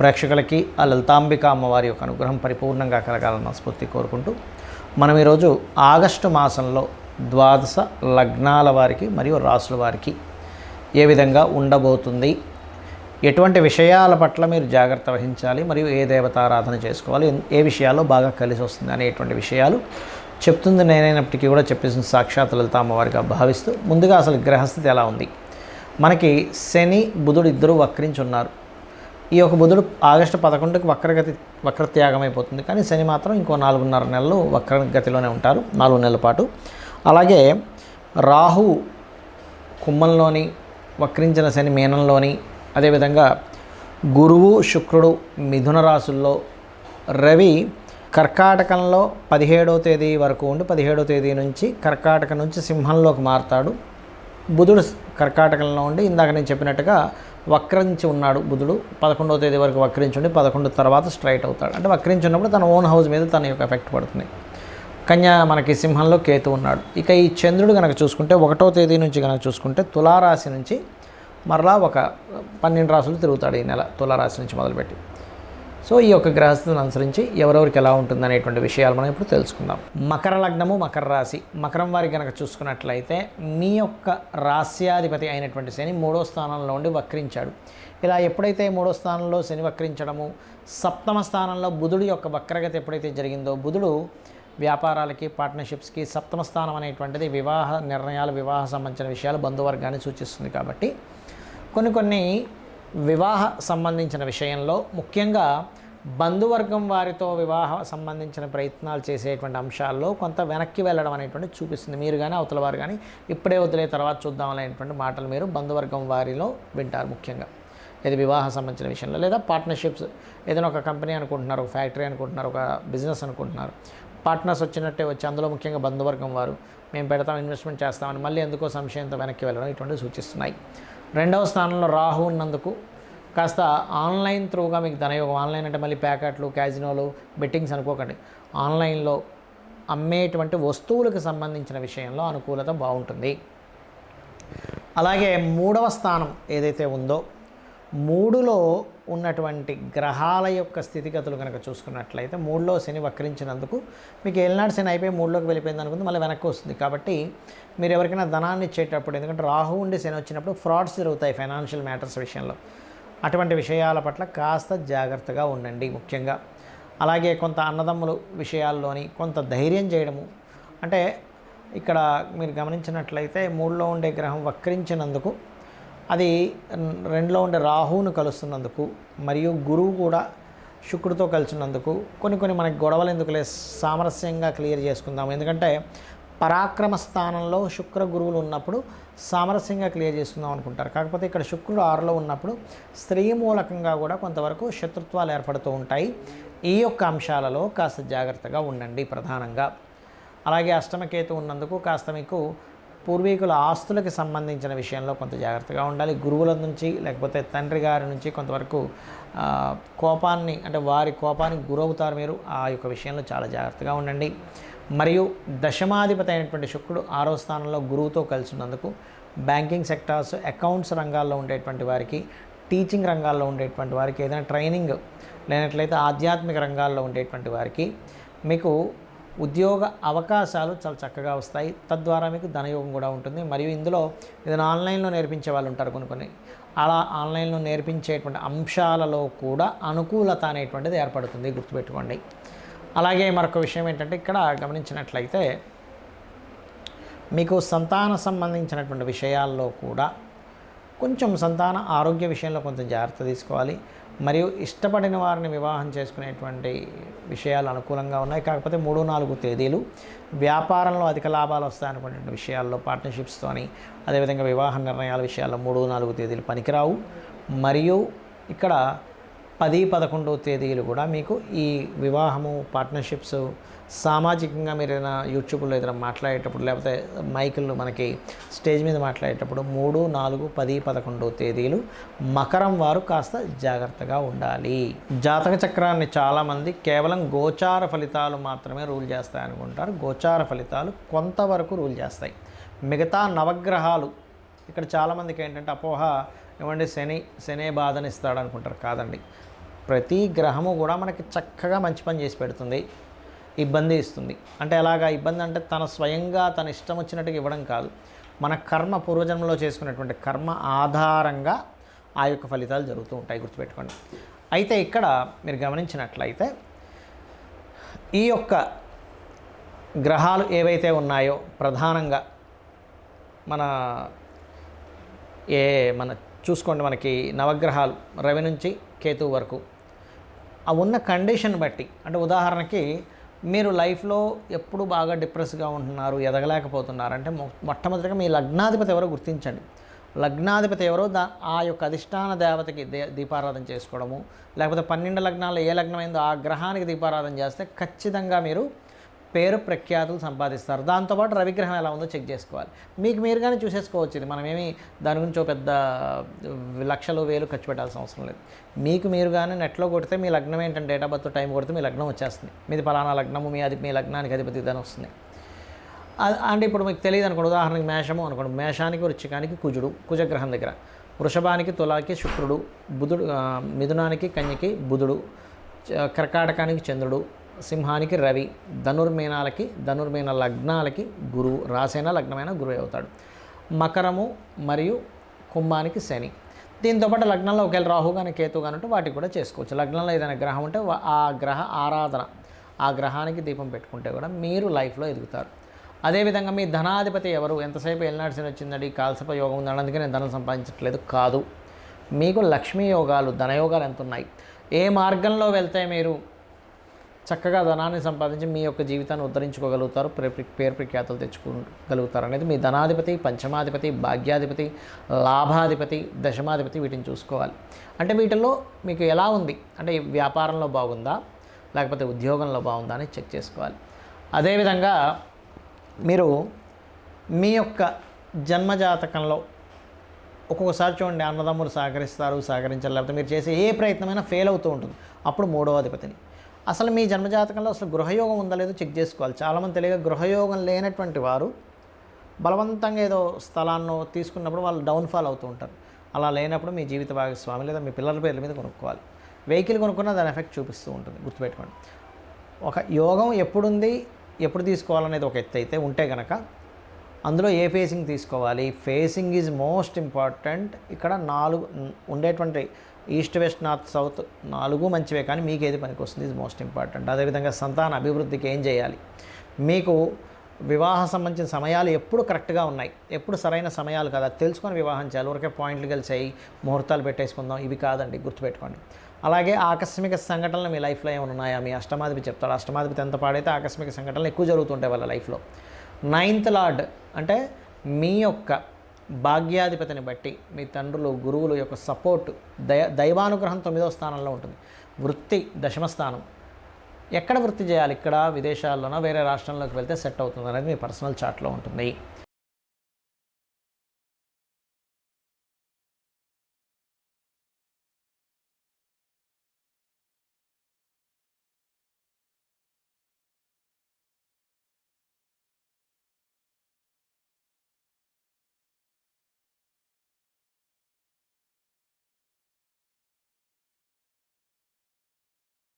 ప్రేక్షకులకి ఆ లలితాంబిక అమ్మవారి యొక్క అనుగ్రహం పరిపూర్ణంగా కలగాలని మనస్ఫూర్తి కోరుకుంటూ మనం ఈరోజు ఆగస్టు మాసంలో ద్వాదశ లగ్నాల వారికి మరియు రాసుల వారికి ఏ విధంగా ఉండబోతుంది ఎటువంటి విషయాల పట్ల మీరు జాగ్రత్త వహించాలి మరియు ఏ దేవతారాధన చేసుకోవాలి ఏ విషయాల్లో బాగా కలిసి వస్తుంది అనేటువంటి విషయాలు చెప్తుంది నేనైనప్పటికీ కూడా చెప్పేసిన సాక్షాత్ లలిత అమ్మవారిగా భావిస్తూ ముందుగా అసలు గ్రహస్థితి ఎలా ఉంది? మనకి శని బుధుడు ఇద్దరు వక్రించి ఉన్నారు. ఈ యొక్క బుధుడు ఆగస్టు పదకొండుకి వక్రగతి వక్రత్యాగం అయిపోతుంది. కానీ శని మాత్రం ఇంకో నాలుగున్నర నెలలు వక్రగతిలోనే ఉంటారు నాలుగు నెలల పాటు. అలాగే రాహు కుమ్మంలోని వక్రించిన శని మీనంలోని అదేవిధంగా గురువు శుక్రుడు మిథున రాశుల్లో రవి కర్కాటకంలో పదిహేడవ తేదీ వరకు ఉండి పదిహేడవ తేదీ నుంచి కర్కాటక నుంచి సింహంలోకి మారుతాడు. బుధుడు కర్కాటకంలో ఉండి ఇందాక నేను చెప్పినట్టుగా వక్రించి ఉన్నాడు బుధుడు. పదకొండవ తేదీ వరకు వక్రించి ఉండి పదకొండు తర్వాత స్ట్రైట్ అవుతాడు. అంటే వక్రించి ఉన్నప్పుడు తన ఓన్ హౌస్ మీద తన యొక్క ఎఫెక్ట్ పడుతుంది. కన్యా మనకి సింహంలో కేతు ఉన్నాడు. ఇక ఈ చంద్రుడు కనుక చూసుకుంటే ఒకటో తేదీ నుంచి కనుక చూసుకుంటే తులారాశి నుంచి మరలా ఒక పన్నెండు రాసులు తిరుగుతాడు ఈ నెల తులారాశి నుంచి మొదలుపెట్టి. సో ఈ యొక్క గ్రహస్థితిని అనుసరించి ఎవరెవరికి ఎలా ఉంటుంది అనేటువంటి విషయాలు మనం ఇప్పుడు తెలుసుకుందాం. మకర లగ్నము మకర రాశి. మకరం వారి కనుక చూసుకున్నట్లయితే మీ యొక్క రాస్యాధిపతి అయినటువంటి శని మూడో స్థానంలో ఉండి వక్రించాడు. ఇలా ఎప్పుడైతే మూడో స్థానంలో శని వక్రించడము సప్తమ స్థానంలో బుధుడు యొక్క వక్రగతి ఎప్పుడైతే జరిగిందో బుధుడు వ్యాపారాలకి పార్ట్నర్షిప్స్కి సప్తమ స్థానం అనేటువంటిది వివాహ నిర్ణయాలు వివాహ సంబంధించిన విషయాలు బంధువర్గాన్ని సూచిస్తుంది కాబట్టి కొన్ని కొన్ని వివాహ సంబంధించిన విషయంలో ముఖ్యంగా బంధువర్గం వారితో వివాహ సంబంధించిన ప్రయత్నాలు చేసేటువంటి అంశాల్లో కొంత వెనక్కి వెళ్ళడం అనేటువంటి చూపిస్తుంది. మీరు కానీ అవతల వారు కానీ ఇప్పుడే వదిలే తర్వాత చూద్దాం అనేటువంటి మాటలు మీరు బంధువర్గం వారిలో వింటారు ముఖ్యంగా. ఇది వివాహ సంబంధించిన విషయంలో లేదా పార్ట్నర్షిప్స్ ఏదైనా ఒక కంపెనీ అనుకుంటున్నారు ఒక ఫ్యాక్టరీ అనుకుంటున్నారు ఒక బిజినెస్ అనుకుంటున్నారు. పార్ట్నర్స్ వచ్చినట్టే వచ్చి అందులో ముఖ్యంగా బంధువర్గం వారు మేము పెడతాం ఇన్వెస్ట్మెంట్ చేస్తామని మళ్ళీ ఎందుకో సంశయంతో వెనక్కి వెళ్ళడం ఇటువంటి సూచిస్తున్నాయి. రెండవ స్థానంలో రాహు ఉన్నందుకు కాస్త ఆన్లైన్ త్రూగా మీకు ధనయోగం ఆన్లైన్ అంటే మళ్ళీ ప్యాకెట్లు క్యాజినోలు బెట్టింగ్స్ అనుకోకండి. ఆన్లైన్లో అమ్మేటువంటి వస్తువులకు సంబంధించిన విషయంలో అనుకూలత బాగుంటుంది. అలాగే మూడవ స్థానం ఏదైతే ఉందో మూడులో ఉన్నటువంటి గ్రహాల యొక్క స్థితిగతులు కనుక చూసుకున్నట్లయితే మూడులో శని వక్రించినందుకు మీకు ఏళ్ళనాడు శని అయిపోయి మూడులోకి వెళ్ళిపోయింది అనుకుంది మళ్ళీ వెనక్కి వస్తుంది. కాబట్టి మీరు ఎవరికైనా ధనాన్ని ఇచ్చేటప్పుడు ఎందుకంటే రాహు ఉండి శని వచ్చినప్పుడు ఫ్రాడ్స్ జరుగుతాయి ఫైనాన్షియల్ మ్యాటర్స్ విషయంలో. అటువంటి విషయాల పట్ల కాస్త జాగ్రత్తగా ఉండండి ముఖ్యంగా. అలాగే కొంత అన్నదమ్ములు విషయాల్లోని కొంత ధైర్యం చేయడము. అంటే ఇక్కడ మీరు గమనించినట్లయితే మూడులో ఉండే గ్రహం వక్రించినందుకు అది రెండులో ఉండే రాహువును కలుస్తున్నందుకు మరియు గురువు కూడా శుక్రుడితో కలిసినందుకు కొన్ని కొన్ని మనకి గొడవలు ఎందుకులే సామరస్యంగా క్లియర్ చేసుకుందాం. ఎందుకంటే పరాక్రమ స్థానంలో శుక్ర గురువులు ఉన్నప్పుడు సామరస్యంగా క్లియర్ చేసుకుందాం అనుకుంటారు. కాకపోతే ఇక్కడ శుక్రుడు ఆరులో ఉన్నప్పుడు స్త్రీ మూలకంగా కూడా కొంతవరకు శత్రుత్వాలు ఏర్పడుతూ ఉంటాయి. ఈ యొక్క అంశాలలో కాస్త జాగ్రత్తగా ఉండండి ప్రధానంగా. అలాగే అష్టమకేతు ఉన్నందుకు కాస్త మీకు పూర్వీకుల ఆస్తులకు సంబంధించిన విషయంలో కొంత జాగ్రత్తగా ఉండాలి. గురువుల నుంచి లేకపోతే తండ్రి గారి నుంచి కొంతవరకు కోపాన్ని అంటే వారి కోపానికి గురవుతారు మీరు. ఆ యొక్క విషయంలో చాలా జాగ్రత్తగా ఉండండి. మరియు దశమాధిపతి అయినటువంటి శుక్రుడు ఆరో స్థానంలో గురువుతో కలిసి ఉన్నందుకు బ్యాంకింగ్ సెక్టార్స్ అకౌంట్స్ రంగాల్లో ఉండేటువంటి వారికి టీచింగ్ రంగాల్లో ఉండేటువంటి వారికి ఏదైనా ట్రైనింగ్ లేనట్లయితే ఆధ్యాత్మిక రంగాల్లో ఉండేటువంటి వారికి మీకు ఉద్యోగ అవకాశాలు చాలా చక్కగా వస్తాయి. తద్వారా మీకు ధనయోగం కూడా ఉంటుంది. మరియు ఇందులో ఏదైనా ఆన్లైన్లో నేర్పించే వాళ్ళు ఉంటారు కొన్ని కొన్ని. అలా ఆన్లైన్లో నేర్పించేటువంటి అంశాలలో కూడా అనుకూలత అనేటువంటిది ఏర్పడుతుంది. గుర్తుపెట్టుకోండి. అలాగే మరొక విషయం ఏంటంటే ఇక్కడ గమనించినట్లయితే మీకు సంతాన సంబంధించినటువంటి విషయాల్లో కూడా కొంచెం సంతాన ఆరోగ్య విషయంలో కొంచెం జాగ్రత్త తీసుకోవాలి. మరియు ఇష్టపడిన వారిని వివాహం చేసుకునేటువంటి విషయాలు అనుకూలంగా ఉన్నాయి. కాకపోతే మూడు నాలుగు తేదీలు వ్యాపారంలో అధిక లాభాలు వస్తాయనుకునే విషయాల్లో పార్ట్నర్షిప్స్తోని అదేవిధంగా వివాహ నిర్ణయాల విషయాల్లో మూడు నాలుగు తేదీలు పనికిరావు. మరియు ఇక్కడ పది పదకొండవ తేదీలు కూడా మీకు ఈ వివాహము పార్ట్నర్షిప్స్ సామాజికంగా మీరు ఏదైనా యూట్యూబ్లో ఏదైనా మాట్లాడేటప్పుడు లేకపోతే మైకులు మనకి స్టేజ్ మీద మాట్లాడేటప్పుడు మూడు నాలుగు పది పదకొండవ తేదీలు మకరం వారు కాస్త జాగ్రత్తగా ఉండాలి. జాతక చక్రాన్ని చాలామంది కేవలం గోచార ఫలితాలు మాత్రమే రూల్ చేస్తాయి అనుకుంటారు. గోచార ఫలితాలు కొంతవరకు రూల్ చేస్తాయి. మిగతా నవగ్రహాలు ఇక్కడ చాలామందికి ఏంటంటే అపోహ ఏమండి శని శనే బాధనిస్తాడు అనుకుంటారు కాదండి. ప్రతి గ్రహము కూడా మనకి చక్కగా మంచి పని చేసి పెడుతుంది ఇబ్బంది ఇస్తుంది. అంటే ఎలాగా? ఇబ్బంది అంటే తన స్వయంగా తన ఇష్టం వచ్చినట్టుగా ఇవ్వడం కాదు. మన కర్మ పూర్వజన్మలో చేసుకున్నటువంటి కర్మ ఆధారంగా ఆ యొక్క ఫలితాలు జరుగుతూ ఉంటాయి గుర్తుపెట్టుకోండి. అయితే ఇక్కడ మీరు గమనించినట్లయితే ఈ యొక్క గ్రహాలు ఏవైతే ఉన్నాయో ప్రధానంగా మన ఏ మన చూసుకోండి మనకి నవగ్రహాలు రవి నుంచి కేతువు వరకు. ఆ ఉన్న కండిషన్ బట్టి అంటే ఉదాహరణకి మీరు లైఫ్లో ఎప్పుడు బాగా డిప్రెస్గా ఉంటున్నారు ఎదగలేకపోతున్నారు అంటే మొ- మొట్టమొదటిగా మీ లగ్నాధిపతి ఎవరో గుర్తించండి. లగ్నాధిపతి ఎవరో దా ఆ యొక్క అధిష్టాన దేవతకి దే దీపారాధన చేసుకోవడము లేకపోతే పన్నెండు లగ్నాలు ఏ లగ్నమైందో ఆ గ్రహానికి దీపారాధన చేస్తే ఖచ్చితంగా మీరు పేరు ప్రఖ్యాతులు సంపాదిస్తారు. దాంతోపాటు రవిగ్రహం ఎలా ఉందో చెక్ చేసుకోవాలి. మీకు మీరుగానే చూసేసుకోవచ్చు ఇది మనమేమి దాని గురించి ఒక పెద్ద లక్షలు వేలు ఖర్చు పెట్టాల్సిన అవసరం లేదు. మీకు మీరుగానే నెట్లో కొడితే మీ లగ్నం ఏంటంటే డేట్ ఆఫ్ బర్త్ టైం కొడితే మీ లగ్నం వచ్చేస్తుంది. మీది పలానా లగ్నము మీ అది మీ లగ్నానికి అధిపతి దాని వస్తుంది. అంటే ఇప్పుడు మీకు తెలియదు అనుకోండి. ఉదాహరణకి మేషము అనుకోండి. మేషానికి వృచ్చికానికి కుజుడు కుజగ్రహం దగ్గర. వృషభానికి తులాకి శుక్రుడు బుధుడు మిథునానికి కన్యకి బుధుడు చ- కర్కాటకానికి చంద్రుడు సింహానికి రవి ధనుర్మీనాలకి ధనుర్మీన లగ్నాలకి గురువు రాసైన లగ్నమైన గురువు అవుతాడు. మకరము మరియు కుంభానికి శని. దీంతోపాటు లగ్నంలో ఒకవేళ రాహు కానీ కేతు కానీ ఉంటే వాటికి కూడా చేసుకోవచ్చు. లగ్నంలో ఏదైనా గ్రహం ఉంటే ఆ గ్రహ ఆరాధన ఆ గ్రహానికి దీపం పెట్టుకుంటే కూడా మీరు లైఫ్లో ఎదుగుతారు. అదేవిధంగా మీ ధనాధిపతి ఎవరు? ఎంతసేపు ఎల్నాడ్సిన వచ్చిందండి? కాల్సప యోగం ఉందండి. అందుకే నేను ధనం సంపాదించట్లేదు. కాదు. మీకు లక్ష్మీ యోగాలు ధనయోగాలు ఎంత ఉన్నాయి ఏ మార్గంలో వెళ్తే మీరు చక్కగా ధనాన్ని సంపాదించి మీ యొక్క జీవితాన్ని ఉద్ధరించుకోగలుగుతారు ప్రే- పేరు ప్రఖ్యాతలు తెచ్చుకోగలుగుతారు. అనేది మీ ధనాధిపతి పంచమాధిపతి భాగ్యాధిపతి లాభాధిపతి దశమాధిపతి వీటిని చూసుకోవాలి. అంటే వీటిల్లో మీకు ఎలా ఉంది? అంటే వ్యాపారంలో బాగుందా? లేకపోతే ఉద్యోగంలో బాగుందా అని చెక్ చేసుకోవాలి. అదేవిధంగా మీరు మీ యొక్క జన్మజాతకంలో ఒక్కొక్కసారి చూడండి అన్నదమ్ములు సహకరిస్తారు సహకరించారు లేకపోతే మీరు చేసే ఏ ప్రయత్నమైనా ఫెయిల్ అవుతూ ఉంటుంది. అప్పుడు మూడవ అధిపతిని. అసలు మీ జన్మజాతకంలో అసలు గృహయోగం ఉందా లేదో చెక్ చేసుకోవాలి. చాలామంది తెలియక గృహయోగం లేనటువంటి వారు బలవంతంగా ఏదో స్థలాన్ని తీసుకున్నప్పుడు వాళ్ళు డౌన్ఫాల్ అవుతూ ఉంటారు. అలా లేనప్పుడు మీ జీవిత భాగస్వామి లేదా మీ పిల్లల పేర్ల మీద కొనుక్కోవాలి. వెహికల్ కొనుక్కున్నా దాని ఎఫెక్ట్ చూపిస్తూ ఉంటుంది. గుర్తుపెట్టుకోండి. ఒక యోగం ఎప్పుడుంది ఎప్పుడు తీసుకోవాలనేది ఒక ఎత్తు అయితే ఉంటే కనుక అందులో ఏ ఫేసింగ్ తీసుకోవాలి? Facing is most important. ఇక్కడ నాలుగు ఉండేటువంటి ఈస్ట్ వెస్ట్ నార్త్ సౌత్ నాలుగు మంచివే కానీ మీకు ఏది పనికి వస్తుంది మోస్ట్ ఇంపార్టెంట్. అదేవిధంగా సంతాన అభివృద్ధికి ఏం చేయాలి? మీకు వివాహ సంబంధించిన సమయాలు ఎప్పుడు కరెక్ట్గా ఉన్నాయి? ఎప్పుడు సరైన సమయాలు కదా? తెలుసుకొని వివాహం చేయాలి. ఊరికే పాయింట్లు కలిసాయి ముహూర్తాలు పెట్టేసుకుందాం. ఇవి కాదండి గుర్తుపెట్టుకోండి. అలాగే ఆకస్మిక సంఘటనలు మీ లైఫ్లో ఏమైనా ఉన్నాయా? మీ అష్టమాధిపతి చెప్తాడు. అష్టమాధిపతి ఎంత పాడైతే ఆకస్మిక సంఘటనలు ఎక్కువ జరుగుతుంటాయి వాళ్ళ లైఫ్లో. నైన్త్ లార్డ్ అంటే మీ యొక్క భాగ్యాధిపతిని బట్టి మీ తండ్రులు గురువులు యొక్క సపోర్ట్ దయ దైవానుగ్రహం తొమ్మిదో స్థానంలో ఉంటుంది. వృత్తి దశమ స్థానం. ఎక్కడ వృత్తి చేయాలి? ఇక్కడ విదేశాల్లోనో వేరే రాష్ట్రంలోకి వెళ్తే సెట్ అవుతుంది అనేది మీ పర్సనల్ చార్ట్లో ఉంటుంది.